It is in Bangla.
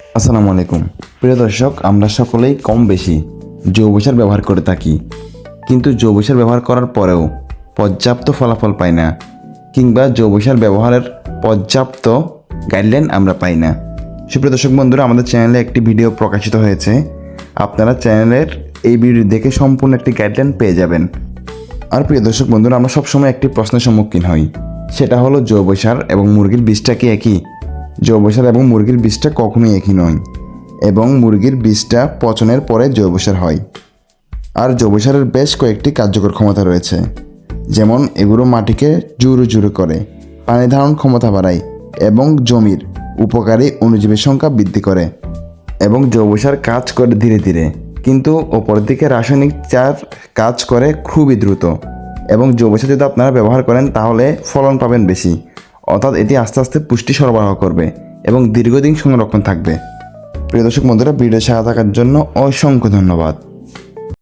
আসসালামু আলাইকুম। প্রিয় দর্শক, আমরা সকলেই কম বেশি জৈব সার ব্যবহার করে থাকি। কিন্তু জৈব সার ব্যবহার করার পরেও পর্যাপ্ত ফলাফল পাই না, কিংবা জৈব সার ব্যবহারের পর্যাপ্ত গাইডলাইন আমরা পাই না। সুপ্রিয় দর্শক বন্ধুরা, আমাদের চ্যানেলে একটি ভিডিও প্রকাশিত হয়েছে। আপনারা চ্যানেলের এই ভিডিও দেখে সম্পূর্ণ একটি গাইডলাইন পেয়ে যাবেন। আর প্রিয় দর্শক বন্ধুরা, আমরা সবসময় একটি প্রশ্নের সম্মুখীন হই। সেটা হলো জৈব সার এবং মুরগির বীজটা কি একই? জৈব সার এবং মুরগির বীজটা কখনোই একই নয়, এবং মুরগির বীজটা পচনের পরে জৈব সার হয়। আর জৈব সারের বেশ কয়েকটি কার্যকর ক্ষমতা রয়েছে, যেমন এগুলো মাটিকে জুরু জুরু করে, পানি ধারণ ক্ষমতা বাড়ায়, এবং জমির উপকারী অণুজীবের সংখ্যা বৃদ্ধি করে, এবং জৈব সার কাজ করে ধীরে ধীরে। কিন্তু ওপর দিকে রাসায়নিক চার কাজ করে খুবই দ্রুত, এবং জৈব সার যদি আপনারা ব্যবহার করেন তাহলে ফলন পাবেন বেশি। অর্থাৎ এটি আস্তে আস্তে পুষ্টি সরবরাহ করবে এবং দীর্ঘদিন সংরক্ষণ থাকবে। প্রিয় দর্শক বন্ধুরা ভিডিও সাথে থাকার জন্য অসংখ্য ধন্যবাদ।